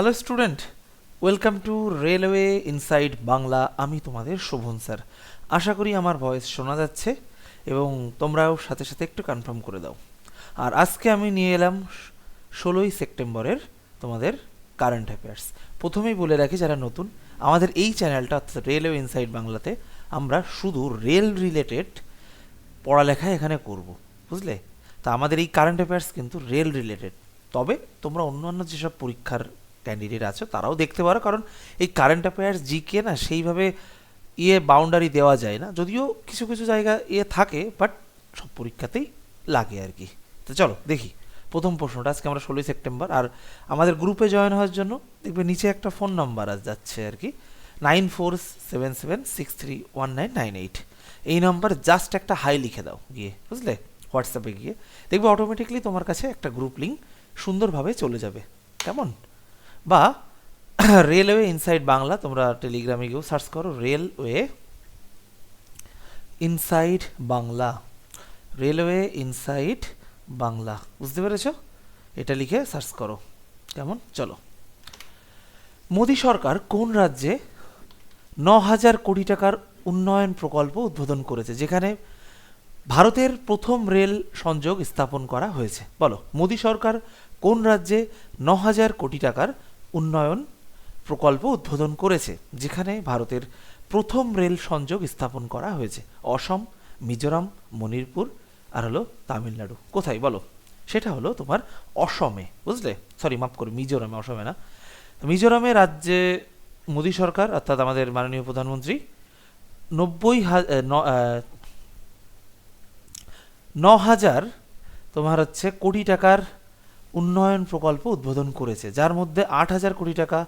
Hello student welcome to railway inside Bangla আমি তোমাদের Sovan sir. আশা করি আমার ভয়েস শোনা যাচ্ছে এবং তোমরাও সাথে সাথে একটু কনফার্ম করে দাও। আর আজকে আমি নিয়ে এলাম ষোলোই সেপ্টেম্বরের তোমাদের কারেন্ট অ্যাফেয়ার্স প্রথমেই বলে রাখি, যারা নতুন, আমাদের এই চ্যানেলটা অর্থাৎ রেলওয়ে ইনসাইড বাংলাতে আমরা শুধু রেল রিলেটেড পড়ালেখা এখানে করব, বুঝলে? তা আমাদের এই কারেন্ট অ্যাফেয়ার্স কিন্তু রেল রিলেটেড তবে তোমরা অন্যান্য যেসব পরীক্ষার ক্যান্ডিডেট আছে, তারাও দেখতে পারো। কারণ এই কারেন্ট অ্যাফেয়ার্স জিকে না সেইভাবে ইয়ে বাউন্ডারি দেওয়া যায় না। যদিও কিছু কিছু জায়গা ইয়ে থাকে বাট সব পরীক্ষাতেই লাগে আর কি। তো চলো, দেখি। প্রথম প্রশ্নটা, আজকে আমরা ষোলোই সেপ্টেম্বর, আর আমাদের গ্রুপে জয়েন হওয়ার জন্য দেখবে নিচে একটা ফোন নাম্বার আজ যাচ্ছে আর কি। Nine four seven seven six three one nine nine eight এই নাম্বার জাস্ট একটা হাই লিখে দাও গিয়ে, বুঝলে? হোয়াটসঅ্যাপে গিয়ে। দেখবে অটোমেটিকলি তোমার কাছে একটা গ্রুপ লিঙ্ক সুন্দরভাবে চলে যাবে। কেমন? বা রেলওয়ে ইনসাইড বাংলা, তোমরা টেলিগ্রামে গিয়েও সার্চ করো, railway inside Bangla, railway inside Bangla, বুঝতে পেরেছ? এটা লিখে সার্চ করো, কেমন? চলো। মোদী সরকার কোন রাজ্যে ন হাজার কোটি টাকার উন্নয়ন প্রকল্প উদ্বোধন করেছে, যেখানে ভারতের প্রথম রেল সংযোগ স্থাপন করা হয়েছে? বলো, মোদী সরকার কোন রাজ্যে ন হাজার কোটি টাকার উন্নয়ন প্রকল্প উদ্বোধন করেছে, যেখানে ভারতের প্রথম রেল সংযোগ স্থাপন করা হয়েছে। অসম, মিজোরাম, মণিপুর আর হলো তামিলনাড়ু। কোথায় বলো? সেটা হলো তোমার অসমে, বুঝলে? সরি মাফ করো, মিজোরামে, অসমে না। মিজোরামে রাজ্যে মোদী সরকার, অর্থাৎ আমাদের মাননীয় প্রধানমন্ত্রী, নব্বই ন হাজার তোমার হচ্ছে কোটি টাকার উন্নয়ন প্রকল্প উদ্বোধন করেছে, যার মধ্যে আট হাজার কোটি টাকা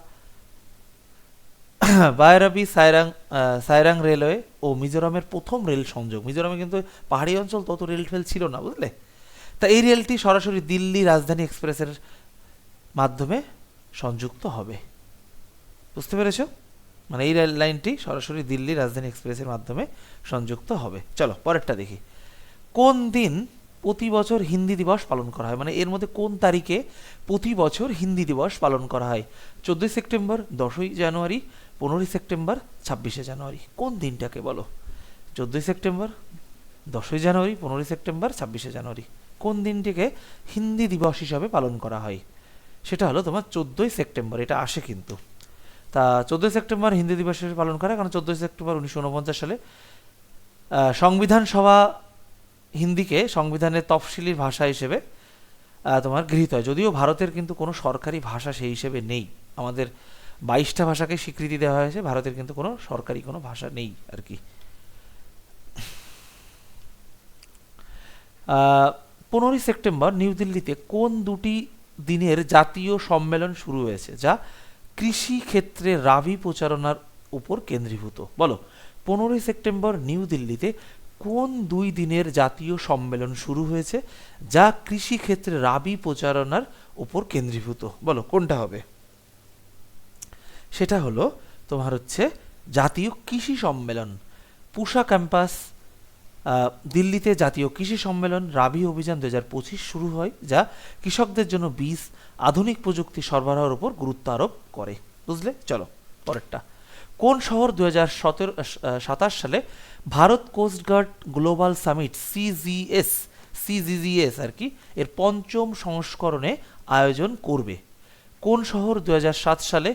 বায়রাবি সাইরাং সাইরাং রেলওয়ে ও মিজোরামের প্রথম রেল সংযোগ। মিজোরামে কিন্তু পাহাড়ি অঞ্চল, তত রেল ফেল ছিল না, বুঝলে? তা এই রেলটি সরাসরি দিল্লি রাজধানী এক্সপ্রেসের মাধ্যমে সংযুক্ত হবে। বুঝতে পেরেছ? মানে এই রেল লাইনটি সরাসরি দিল্লি রাজধানী এক্সপ্রেসের মাধ্যমে সংযুক্ত হবে। চলো, পরেরটা দেখি। কোন দিন প্রতি বছর হিন্দি দিবস পালন করা হয়। মানে এর মধ্যে কোন তারিখে প্রতি বছর হিন্দি দিবস পালন করা হয়? চোদ্দোই সেপ্টেম্বর, দশই জানুয়ারি, পনেরোই সেপ্টেম্বর, ছাব্বিশে জানুয়ারি। কোন দিনটাকে বলো? চোদ্দোই সেপ্টেম্বর, দশই জানুয়ারি, পনেরোই সেপ্টেম্বর, ছাব্বিশে জানুয়ারি। কোন দিনটিকে হিন্দি দিবস হিসাবে পালন করা হয়? সেটা হলো তোমার চোদ্দোই সেপ্টেম্বর, এটা আসে কিন্তু। তা চোদ্দোই সেপ্টেম্বর হিন্দি দিবস হিসেবে পালন করা কারণ চোদ্দোই সেপ্টেম্বর উনিশশো উনপঞ্চাশ সালে সংবিধান সভা হিন্দিকে সংবিধানের তফসিলি ভাষা হিসেবে তোমার গৃহীত হয়। যদিও ভারতের কিন্তু কোনো সরকারি ভাষা সেই হিসেবে নেই। আমাদের বাইশটা ভাষাকে স্বীকৃতি দেওয়া হয়েছে, ভারতের কিন্তু কোনো সরকারি কোনো ভাষা নেই আর কি। পনেরোই সেপ্টেম্বর নিউ দিল্লিতে কোন দুটি দিনের জাতীয় সম্মেলন শুরু হয়েছে? যা কৃষি ক্ষেত্রে রাভি প্রচারণার উপর কেন্দ্রীভূত। বলো, পনেরোই সেপ্টেম্বর নিউ দিল্লিতে কোন দুই দিনের জাতীয় সম্মেলন শুরু হয়েছে যা কৃষি ক্ষেত্রে রাবি প্রচারণার উপর কেন্দ্রীভূত? বলো, কোনটা হবে? সেটা হলো, তোমার হচ্ছে জাতীয় কৃষি সম্মেলন। পুষা ক্যাম্পাস দিল্লিতে জাতীয় কৃষি সম্মেলন, রাবি অভিযান দু হাজার পঁচিশ শুরু হয়, যা কৃষকদের জন্য বীজ, আধুনিক প্রযুক্তি সরবরাহের উপর গুরুত্ব আরোপ করে। বুঝলে? চলো, পরেরটা। কোন শহর দু সাতাশ সালে Bharat coastguard global summit CGS CGGS আর কি, এর পঞ্চম সংস্করণে আয়োজন করবে? কোন শহর দু সালে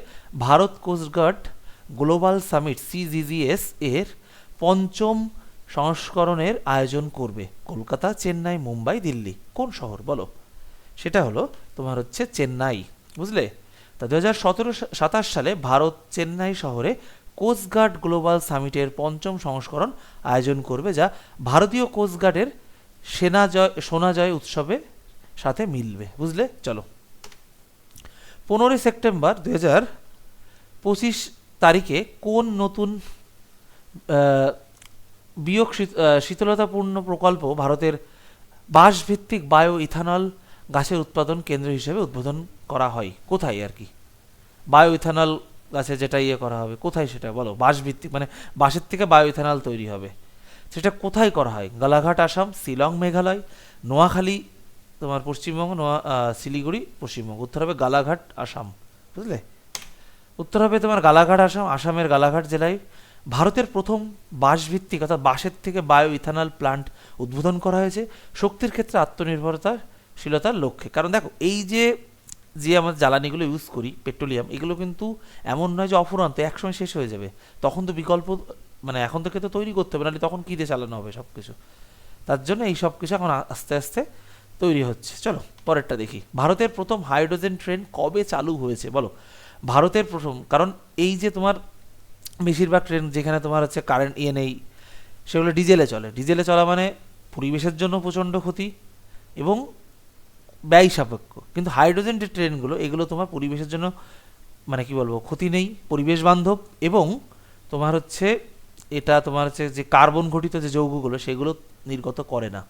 Bharat coastguard global summit CGGS এর পঞ্চম সংস্করণের আয়োজন করবে? কলকাতা, চেন্নাই, মুম্বাই, দিল্লি। কোন শহর বলো? সেটা হলো তোমার হচ্ছে চেন্নাই, বুঝলে? তা দু হাজার সালে ভারত চেন্নাই শহরে কোস্টগার্ড গ্লোবাল সামিটের পঞ্চম সংস্করণ আয়োজন করবে যা ভারতীয় কোস্টগার্ডের সেনা জয়, সোনা জয় উৎসবের সাথে মিলবে। বুঝলে? চলো। পনেরোই সেপ্টেম্বর দু হাজার পঁচিশ তারিখে কোন নতুন বিয়োগ শীতলতাপূর্ণ প্রকল্প ভারতের বাঁশভিত্তিক বায়ো ইথানল গাছের উৎপাদন কেন্দ্র হিসেবে উদ্বোধন করা হয়। কোথায় আর কি? বায়ো ইথানল গাছে যেটা ইয়ে করা হবে, কোথায় সেটা বলো? বাঁশ ভিত্তিক মানে বাঁশের থেকে বায়ো ইথানল তৈরি হবে। সেটা কোথায় করা হয়? গালাঘাট, আসাম, শিলং, মেঘালয়, নোয়াখালী, তোমার পশ্চিমবঙ্গ, নোয়া শিলিগুড়ি, পশ্চিমবঙ্গ। উত্তর হবে গালাঘাট, আসাম। বুঝলে? উত্তর হবে তোমার গালাঘাট, আসাম, আসামের গালাঘাট জেলায়। ভারতের প্রথম বাঁশভিত্তিক অর্থাৎ বাঁশের থেকে বায়ো ইথানল প্লান্ট উদ্বোধন করা হয়েছে। শক্তির ক্ষেত্রে আত্মনির্ভরতার শীলতার লক্ষ্যে। কারণ দেখো, এই যে যে আমরা জ্বালানিগুলো ইউজ করি পেট্রোলিয়াম এগুলো কিন্তু এমন নয় যে অফুরন্ত একসময় শেষ হয়ে যাবে। তখন তো বিকল্প মানে এখন থেকে তো তৈরি করতে হবে, নাহলে তখন কী দিয়ে চালানো হবে সব কিছু তার জন্য এই সব কিছু এখন আস্তে আস্তে তৈরি হচ্ছে। চলো, পরেরটা দেখি। ভারতের প্রথম হাইড্রোজেন ট্রেন কবে চালু হয়েছে? বলো। ভারতের প্রথম, কারণ এই যে তোমার বেশিরভাগ ট্রেন যেখানে তোমার হচ্ছে কারেন্ট ইয়ে নেই, সেগুলো ডিজেলে চলে। ডিজেলে চলা মানে পরিবেশের জন্য প্রচণ্ড ক্ষতি এবং ব্যয় সাপেক্ষ। কিন্তু হাইড্রোজেন ট্রেনগুলো, এগুলো তোমার পরিবেশের জন্য মানে কি বলব, ক্ষতি নেই, পরিবেশ বান্ধব এবং তোমার হচ্ছে, এটা তোমার হচ্ছে যে কার্বন ঘটিত যে যৌগগুলো, সেগুলো নির্গত করে না।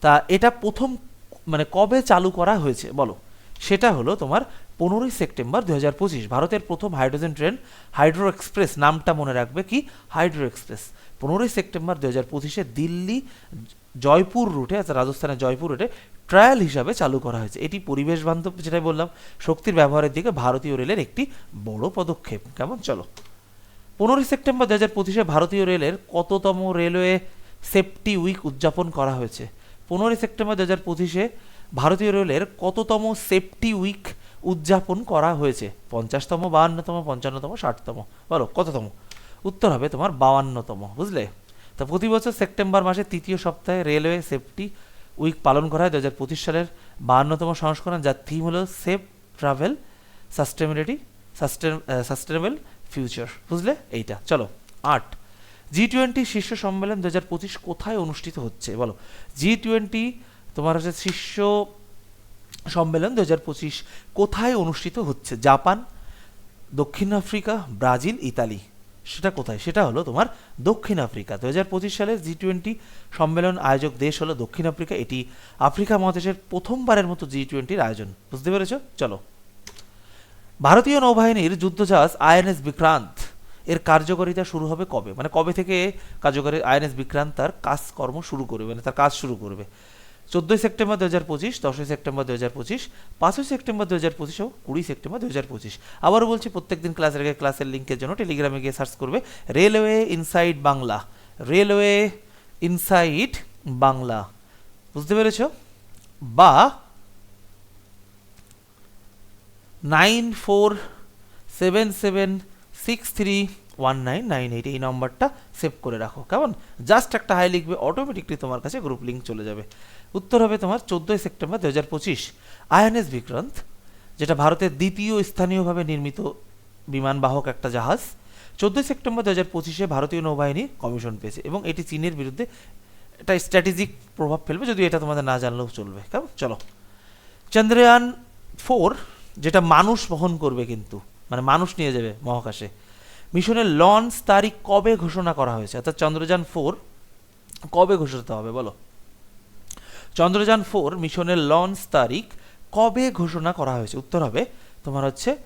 তা এটা প্রথম মানে কবে চালু করা হয়েছে? বলো। সেটা হলো তোমার পনেরোই সেপ্টেম্বর দু ভারতের প্রথম হাইড্রোজেন ট্রেন হাইড্রো এক্সপ্রেস নামটা মনে রাখবে কি? Hydro express. পনেরোই সেপ্টেম্বর দু হাজার পঁচিশে দিল্লি জয়পুর রুটে, অর্থাৎ রাজস্থানের জয়পুর রুটে ট্রায়াল হিসাবে চালু করা হয়েছে। এটি পরিবেশ বান্ধব, যেটাই বললাম, শক্তির ব্যবহারের দিকে ভারতীয় রেলের একটি বড় পদক্ষেপ। কেমন? চলো। পনেরোই সেপ্টেম্বর দু হাজার পঁচিশে ভারতীয় রেলের কততম রেলওয়ে সেফটি উইক উদযাপন করা হয়েছে। পনেরোই সেপ্টেম্বর দু হাজার পঁচিশে ভারতীয় রেলের কততম সেফটি উইক উদযাপন করা হয়েছে? পঞ্চাশতম, বাহান্নতম, পঞ্চান্নতম, ষাটতম? বলো, কততম? উত্তর হবে তোমার বাউান্নতম, বুঝলে? তো প্রতি বছর সেপ্টেম্বর মাসের তৃতীয় সপ্তাহে রেলওয়ে সেফটি উইক পালন করা হয়। দু হাজার পঁচিশ সালের বাহান্নতম সংস্করণ যার থিম হলো safe travel sustainability sustainable future, বুঝলে? এইটা। চলো, আট। জি টোয়েন্টি শীর্ষ সম্মেলন দু হাজার পঁচিশ কোথায় অনুষ্ঠিত হচ্ছে? বলো, জি টোয়েন্টি তোমার হচ্ছে শীর্ষ সম্মেলন দু হাজার পঁচিশ কোথায় অনুষ্ঠিত হচ্ছে? জাপান, দক্ষিণ আফ্রিকা, ব্রাজিল, ইতালি। সেটা কোথায়? সেটা হলো তোমার দক্ষিণ আফ্রিকা। দু হাজার পঁচিশ সালে জি টোয়েন্টি সম্মেলন আয়োজক দেশ হলো দক্ষিণ আফ্রিকা। এটি আফ্রিকা মহাদেশের প্রথমবারের মতো জি টোয়েন্টির আয়োজন। বুঝতে পেরেছ? চলো। ভারতীয় নৌবাহিনীর যুদ্ধজাহাজ আইএনএস বিক্রান্ত এর কার্যকারিতা শুরু হবে কবে? মানে কবে থেকে কার্যকারী আইএনএস বিক্রান্ত তার কাজকর্ম শুরু করবে? মানে তার কাজ শুরু করবে। চোদ্দোই সেপ্টেম্বর দু হাজার পঁচিশ, দশই সেপ্টেম্বর দু হাজার পঁচিশ, পাঁচই সেপ্টেম্বর দু হাজার পঁচিশ ও কুড়ি সেপ্টেম্বর দু হাজার পঁচিশ। আবারও বলছি, প্রত্যেকদিন ক্লাসের আগে ক্লাসের লিঙ্কের জন্য টেলিগ্রামে গিয়ে সার্চ করবে railway inside Bangla railway inside Bangla বুঝতে পেরেছ? বা nine four seven seven six three one nine nine eight এই নম্বরটা সেভ করে রাখো, কেমন? জাস্ট একটা হাই লিখবে অটোমেটিকলি তোমার কাছে গ্রুপ লিঙ্ক চলে যাবে। উত্তর হবে তোমার চোদ্দোই সেপ্টেম্বর দু হাজার পঁচিশ, আইএনএস বিক্রান্ত, যেটা ভারতের দ্বিতীয় স্থানীয়ভাবে নির্মিত বিমানবাহক একটা জাহাজ। চোদ্দোই সেপ্টেম্বর দু হাজার পঁচিশে ভারতীয় নৌবাহিনী কমিশন পেয়েছে এবং এটি চীনের বিরুদ্ধে একটা স্ট্র্যাটেজিক প্রভাব ফেলবে, যদিও এটা তোমাদের না জানলেও চলবে। কেমন? চলো। চন্দ্রয়ান ফোর, যেটা মানুষ বহন করবে কিন্তু মানে মানুষ নিয়ে যাবে মহাকাশে, মিশনের লঞ্চ তারিখ কবে ঘোষণা করা হয়েছে? অর্থাৎ চন্দ্রযান ফোর কবে ঘোষিত হবে? বলো। চন্দ্রযান ফোর মিশনের লঞ্চ তারিখ কবে ঘোষণা করা হয়েছে? উত্তর হবে তোমার হচ্ছে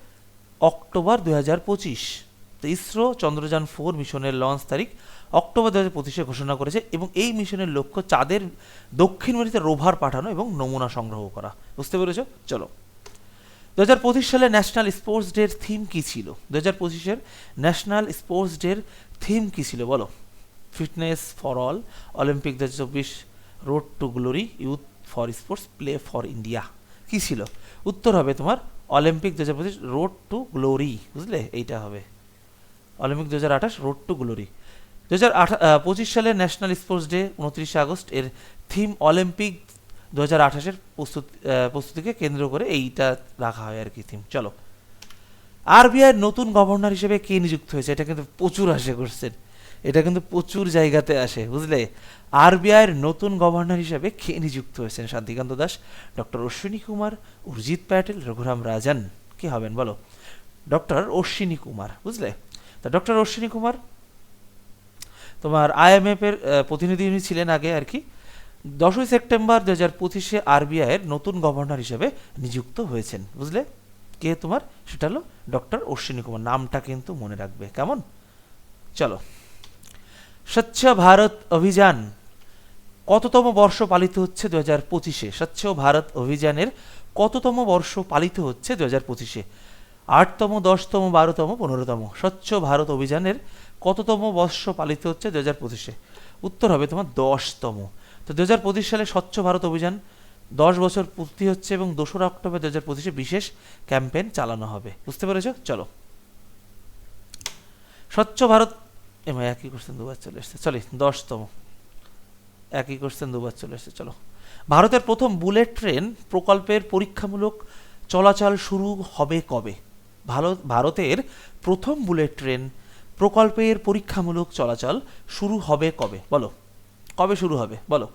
অক্টোবর হাজার পঁচিশ। তো ইসরো চন্দ্রযান ফোর মিশনের লঞ্চ তারিখ অক্টোবর দু হাজার পঁচিশে ঘোষণা করেছে এবং এই মিশনের লক্ষ্য চাঁদের দক্ষিণ মেরুতে রোভার পাঠানো এবং নমুনা সংগ্রহ করা। বুঝতে পেরেছ? চলো। দু হাজার পঁচিশ সালে ন্যাশনাল স্পোর্টস ডের থিম কী ছিল? দু হাজার পঁচিশের ন্যাশনাল স্পোর্টস ডের থিম কী ছিল? বলো। ফিটনেস ফর অল, অলিম্পিক দু হাজার চব্বিশ road to glory youth for sports play for India কী ছিল? উত্তর হবে তোমার অলিম্পিক দু হাজার পঁচিশ রোড টু গ্লোরি বুঝলে? এইটা হবে। অলিম্পিক দু হাজার আঠাশ রোড টু গ্লোরি দু হাজার পঁচিশ সালের ন্যাশনাল স্পোর্টস ডে উনত্রিশে আগস্ট, এর থিম অলিম্পিক দু হাজার আঠাশের প্রস্তুতি প্রস্তুতিকে কেন্দ্র করে এইটা রাখা হয় আর কি থিম চলো। আরবিআইয়ের নতুন গভর্নর হিসেবে কে নিযুক্ত হয়েছে? এটা কিন্তু প্রচুর আসে কোশ্চেন এটা কিন্তু প্রচুর জায়গাতে আসে বুঝলে? আরবিআইয়ের নতুন গভর্নর হিসেবে কে নিযুক্ত হয়েছেন শান্তিকান্ত দাস? ডক্টর অশ্বিনী কুমার উর্জিত প্যাটেল রঘুরাম রাজন। কে হবেন বলো? ডক্টর অশ্বিনী কুমার বুঝলে? তা ডক্টর অশ্বিনী কুমার তোমার আইএমএফ এর আহ, প্রতিনিধি উনি ছিলেন আগে আর কি। দশই সেপ্টেম্বর দু হাজার পঁচিশে আরবিআইয়ের নতুন গভর্নর হিসেবে নিযুক্ত হয়েছেন বুঝলে? কে তোমার? সেটা হলো ডক্টর অশ্বিনী কুমার নামটা কিন্তু মনে রাখবে কেমন? চলো। স্বচ্ছ ভারত অভিযান কততম বর্ষ পালিত হচ্ছে দু হাজার পঁচিশে? স্বচ্ছ ভারত অভিযানের কততম বর্ষ পালিত হচ্ছে দু হাজার পঁচিশে? আটতম, দশতম, বারোতম, পনেরোতম। স্বচ্ছ ভারত অভিযানের কততম বর্ষ পালিত হচ্ছে দু হাজার পঁচিশে? উত্তর হবে তোমার দশতম। তো দু হাজার পঁচিশ সালে স্বচ্ছ ভারত অভিযান দশ বছর পূর্তি হচ্ছে এবং দোসরা অক্টোবর দু হাজার পঁচিশে বিশেষ ক্যাম্পেইন চালানো হবে। বুঝতে পেরেছ? চলো। স্বচ্ছ ভারত এমা একই কোশ্চেন দুবার চলে এসছে। চলি, দশতম। একই কোশ্চেন দুবার চলে এসছে, চলো। ভারতের প্রথম বুলেট ট্রেন প্রকল্পের পরীক্ষামূলক চলাচল শুরু হবে কবে? ভারত ভারতের প্রথম বুলেট ট্রেন প্রকল্পের পরীক্ষামূলক চলাচল শুরু হবে কবে? বলো। কবে শুরু হবে? বলো।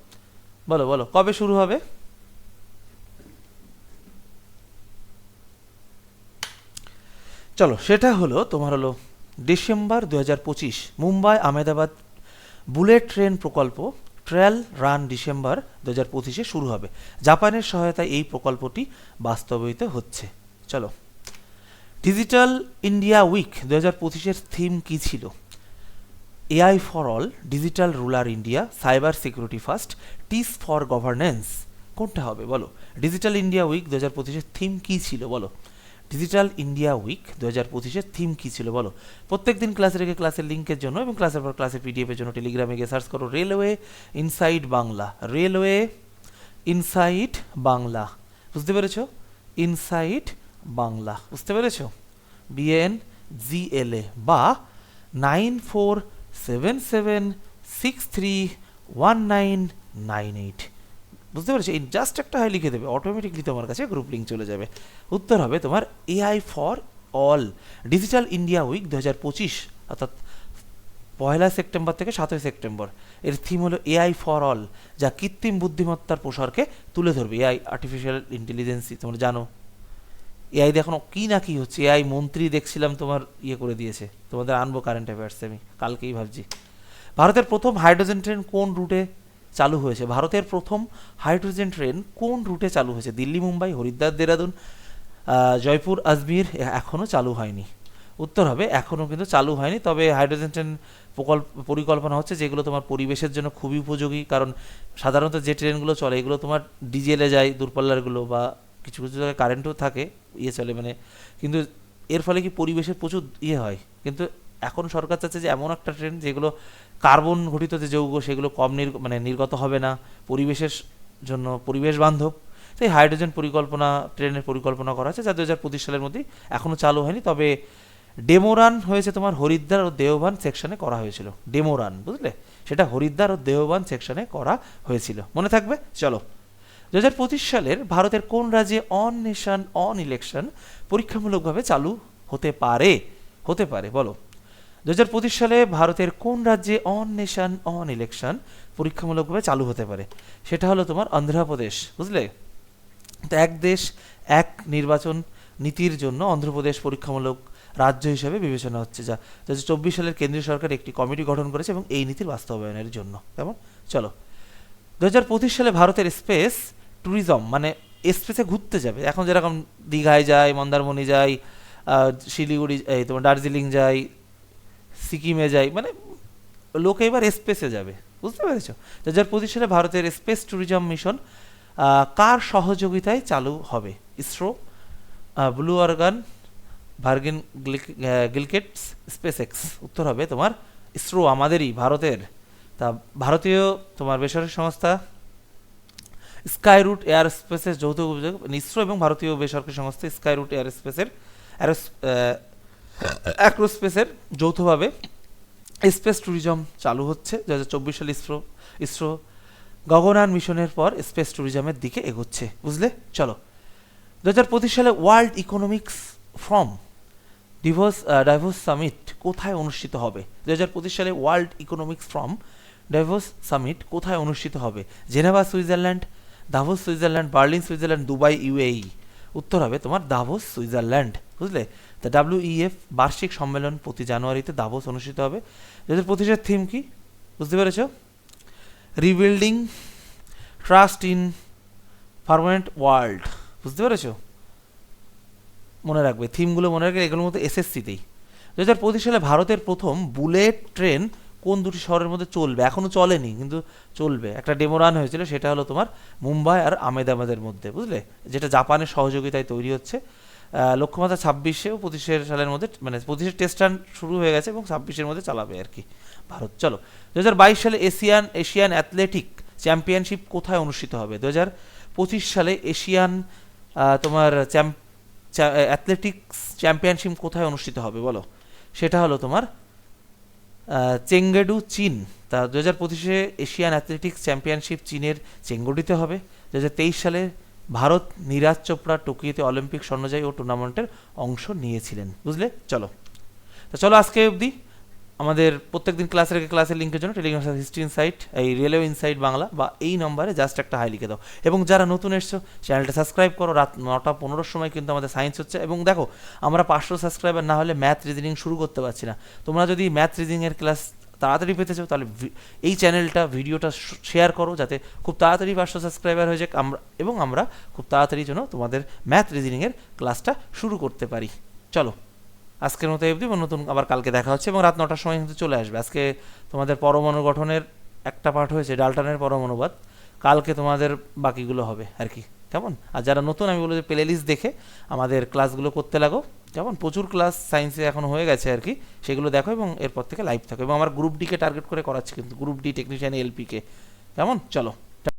বলো বলো। কবে শুরু হবে? চলো, সেটা হলো, তোমার হলো ডিসেম্বর দুই হাজার পঁচিশ মুম্বাই আহমেদাবাদ বুলেট ট্রেন প্রকল্প ট্রায়াল রান ডিসেম্বর দু হাজার পঁচিশে শুরু হবে। জাপানের সহায়তায় এই প্রকল্পটি বাস্তবায়িত হচ্ছে। চলো। ডিজিটাল ইন্ডিয়া উইক দু হাজার পঁচিশের থিম কী ছিল? AI for all, digital rural India, cyber security first, টিস for governance, কোনটা হবে বলো? ডিজিটাল ইন্ডিয়া উইক দু হাজার পঁচিশের থিম কী ছিল বলো? ডিজিটাল ইন্ডিয়া উইক দু হাজার পঁচিশের থিম কী ছিল বলো? প্রত্যেক দিন ক্লাসে রেখে ক্লাসের লিঙ্কের জন্য এবং ক্লাসের পর ক্লাসের পিডিএফের জন্য টেলিগ্রামে গিয়ে সার্চ করো railway inside Bangla railway inside Bangla বুঝতে পেরেছ? ইনসাইড বাংলা বুঝতে পেরেছ? বিএন জিএলএ বা nine four seven seven six three one nine nine eight বুঝতে পেরেছ? এই জাস্ট একটা হাই লিখে দেবে অটোমেটিকলি তোমার কাছে গ্রুপ লিঙ্ক চলে যাবে। উত্তর হবে তোমার AI for all digital India week দু হাজার পঁচিশ, অর্থাৎ পয়লা সেপ্টেম্বর থেকে সাতই সেপ্টেম্বর। এর থিম হলো এআই ফর অল যা কৃত্রিম বুদ্ধিমত্তার প্রসারকে তুলে ধরবে। এআই আর্টিফিশিয়াল ইন্টেলিজেন্সি তোমরা জানো। এআই দেখো কী না কী হচ্ছে? এআই মন্ত্রী দেখছিলাম তোমার ইয়ে করে দিয়েছে। তোমাদের আনব কারেন্ট অ্যাফেয়ার্সে আমি কালকেই ভাবছি। ভারতের প্রথম হাইড্রোজেন ট্রেন কোন রুটে চালু হয়েছে। ভারতের প্রথম হাইড্রোজেন ট্রেন কোন রুটে চালু হয়েছে? দিল্লি, মুম্বাই, হরিদ্বার, দেরাদুন জয়পুর, আজমির এখনও চালু হয়নি। উত্তর হবে এখনও কিন্তু চালু হয়নি। তবে হাইড্রোজেন ট্রেন প্রকল্প, পরিকল্পনা হচ্ছে যেগুলো তোমার পরিবেশের জন্য খুবই উপযোগী। কারণ সাধারণত যে ট্রেনগুলো চলে, এগুলো তোমার ডিজেলে যায়, দূরপাল্লারগুলো বা কিছু কিছু জায়গায় কারেন্টও থাকে ইয়ে চলে মানে। কিন্তু এর ফলে কি পরিবেশের প্রচুর ইয়ে হয়। কিন্তু এখন সরকার চাচ্ছে যে এমন একটা ট্রেন যেগুলো কার্বন ঘটিত যে যৌগ, সেগুলো কম নির মানে নির্গত হবে না, পরিবেশের জন্য পরিবেশ বান্ধব। সেই হাইড্রোজেন পরিকল্পনা ট্রেনের পরিকল্পনা করা হয়েছে যা দু হাজার পঁচিশ সালের মধ্যেই এখনও চালু হয়নি। তবে ডেমোরান হয়েছে তোমার হরিদ্বার ও দেওবান সেকশনে করা হয়েছিল। ডেমোরান, বুঝলে? সেটা হরিদ্বার ও দেওবান সেকশনে করা হয়েছিল। মনে থাকবে? চলো। দু হাজার পঁচিশ সালের ভারতের কোন রাজ্যে অন নেশন অন ইলেকশন পরীক্ষামূলকভাবে চালু হতে পারে? হতে পারে, বলো। দু হাজার পঁচিশ সালে ভারতের কোন রাজ্যে অন নেশন অন ইলেকশন পরীক্ষামূলকভাবে চালু হতে পারে? সেটা হলো তোমার অন্ধ্রপ্রদেশ, বুঝলে? তো এক দেশ, এক নির্বাচন নীতির জন্য অন্ধ্রপ্রদেশ পরীক্ষামূলক রাজ্য হিসেবে বিবেচনা হচ্ছে যা দু চব্বিশ সালের কেন্দ্রীয় সরকার একটি কমিটি গঠন করেছে এবং এই নীতির বাস্তবায়নের জন্য। কেমন? চলো। দু হাজার পঁচিশ সালে ভারতের স্পেস ট্যুরিজম মানে স্পেসে ঘুরতে যাবে। এখন যেরকম দীঘায় যায়, মন্দারমণি যায় শিলিগুড়ি, এই তোমার দার্জিলিং যায় সিকিমে যায় মানে লোকে এবার স্পেসে যাবে, বুঝতে পেরেছ? দু হাজার পঁচিশ ভারতের স্পেস ট্যুরিজম মিশন কার সহযোগিতায় চালু হবে? ISRO Blue Origin Virgin গিলকেটস SpaceX উত্তর হবে তোমার ইসরো, আমাদেরই, ভারতের। তা ভারতীয় তোমার বেসরকারি সংস্থা স্কাই রুট এয়ার স্পেসের যৌথ অভিযোগ ইসরো এবং ভারতীয় বেসরকারি সংস্থা স্কাই রুট এয়ার স্পেসের অ্যাক্রোস্পেসের যৌথভাবে স্পেস ট্যুরিজম চালু হচ্ছে। দু হাজার চব্বিশ সালে ইসরো ইসরো গগনান মিশনের পর স্পেস ট্যুরিজমের দিকে এগোচ্ছে। বুঝলে? চলো। দু হাজার পঁচিশ সালে world economics forum Davos Davos summit কোথায় অনুষ্ঠিত হবে? দু হাজার পঁচিশ সালে world economics forum Davos summit কোথায় অনুষ্ঠিত হবে? Geneva, Switzerland, Davos, Switzerland, Berlin, Switzerland, Dubai UAE উত্তর হবে তোমার দাভোস, সুইজারল্যান্ড। বুঝলে? তা ডাব্লিউইএফ বার্ষিক সম্মেলন প্রতি জানুয়ারিতে দাভোস অনুষ্ঠিত হবে। হাজার পঁচিশের থিম কি? বুঝতে পেরেছ? Rebuilding trust in permanent world বুঝতে পেরেছ? মনে রাখবে থিমগুলো মনে রাখবে, এগুলোর মতো এসএসসিতেই দু হাজার পঁচিশ সালে ভারতের প্রথম বুলেট ট্রেন কোন দুটি শহরের মধ্যে চলবে? এখনও চলেনি, কিন্তু চলবে। একটা ডেমো রান হয়েছিল, সেটা হলো তোমার মুম্বাই আর আমেদাবাদের মধ্যে, বুঝলে? যেটা জাপানের সহযোগিতায় তৈরি হচ্ছে। লক্ষ্যমাত্রা ছাব্বিশে ও পঁচিশের সালের মধ্যে মানে পঁচিশের টেস্ট রান শুরু হয়ে গেছে এবং ছাব্বিশের মধ্যে চালাবে আর কি ভারত। চলো দু হাজার বাইশ সালে এশিয়ান এশিয়ান অ্যাথলেটিক চ্যাম্পিয়নশিপ কোথায় অনুষ্ঠিত হবে? দু হাজার পঁচিশ সালে এশিয়ান তোমার চ্যাম্প অ্যাথলেটিক্স চ্যাম্পিয়নশিপ কোথায় অনুষ্ঠিত হবে বলো? সেটা হলো তোমার চেঙ্গেডু, চীন। তা দু হাজার পঁচিশে এশিয়ান অ্যাথলেটিক্স চ্যাম্পিয়নশিপ চীনের চেঙ্গুডিতে হবে। দু হাজার তেইশ সালে ভারত নীরাজ চোপড়া টোকিওতে অলিম্পিক স্বর্ণজয়ী ও টুর্নামেন্টের অংশ নিয়েছিলেন। বুঝলে? চলো। তো চলো আজকে অবধি। আমাদের প্রত্যেকদিন ক্লাসের আগে ক্লাসের লিঙ্কের জন্য টেলিগ্রাম হিস্ট্রি ইনসাইট এই রেলওয়ে ইনসাইট বাংলা বা এই নম্বরে জাস্ট একটা হাই লিখে দাও। এবং যারা নতুন এসছো, চ্যানেলটা সাবস্ক্রাইব করো। রাত নটা পনেরোর সময় কিন্তু আমাদের সায়েন্স হচ্ছে। এবং দেখো, আমরা পাঁচশো সাবস্ক্রাইবার না হলে ম্যাথ রিজনিং শুরু করতে পারছি না। তোমরা যদি ম্যাথ রিজনিংয়ের ক্লাস তাড়াতাড়ি পেতে চাও, তাহলে এই চ্যানেলটা, ভিডিওটা শেয়ার করো যাতে খুব তাড়াতাড়ি পাঁচশো সাবস্ক্রাইবার হয়ে যাক। আমরা এবং আমরা খুব তাড়াতাড়ি যেন তোমাদের ম্যাথ রিজনিংয়ের ক্লাসটা শুরু করতে পারি। চলো, আজকের মতো অবধি এবং নতুন আবার কালকে দেখা হচ্ছে, এবং রাত নটার সময় কিন্তু চলে আসবে। আজকে তোমাদের পরমাণু গঠনের একটা পাঠ হয়েছে, ডাল্টনের পরমাণুবাদ কালকে তোমাদের বাকিগুলো হবে আর কি। কেমন? আর যারা নতুন, আমি বলব যে প্লে লিস্ট দেখে আমাদের ক্লাসগুলো করতে লাগো। কেমন প্রচুর ক্লাস সায়েন্সে এখন হয়ে গেছে আর কি সেগুলো দেখো এবং এরপর থেকে লাইভ থাকো। এবং আমার গ্রুপ ডিকে টার্গেট করে করাচ্ছি কিন্তু গ্রুপ ডি টেকনিশিয়ান এলপিকে কেমন চলো।